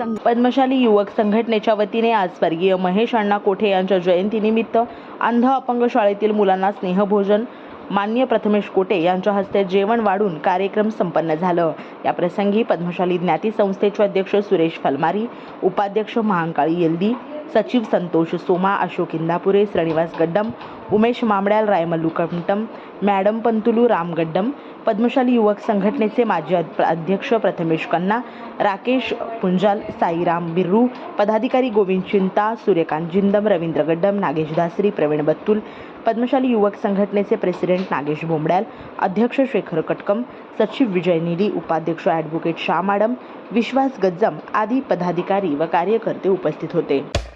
पद्मशाली युवक संघटनेच्या वतीने आज स्वर्गीय महेश अण्णा कोठे यांच्या जयंतीनिमित्त अंध अपंग शाळेतील मुलांना स्नेहभोजन मान्य प्रथमेश कोटे यांच्या हस्ते जेवण वाढून कार्यक्रम संपन्न झालं. या प्रसंगी पद्मशाली ज्ञाती संस्थेचे अध्यक्ष सुरेश फलमारी उपाध्यक्ष महांकाळी येल्दी सचिव संतोष सोमा अशोक इंदापुरे श्रीनिवास गड्डम उमेश मामड्याल रायमल्लू कंटम मॅडम पंतुलू राम गड्डम पद्मशाली युवक संघटनेचे माजी अध्यक्ष प्रथमेश कन्ना राकेश पुंजाल साईराम बिर्रू पदाधिकारी गोविंद चिंता सूर्यकांत जिंदम रवींद्र गड्डम नागेश दासरी प्रवीण बत्तुल पद्मशाली युवक संघटनेचे प्रेसिडेंट नागेश बोंबड्याल अध्यक्ष शेखर कटकम सचिव विजय निली उपाध्यक्ष ॲडव्होकेट शाह मॅडम विश्वास गज्जम आदी पदाधिकारी व कार्यकर्ते उपस्थित होते.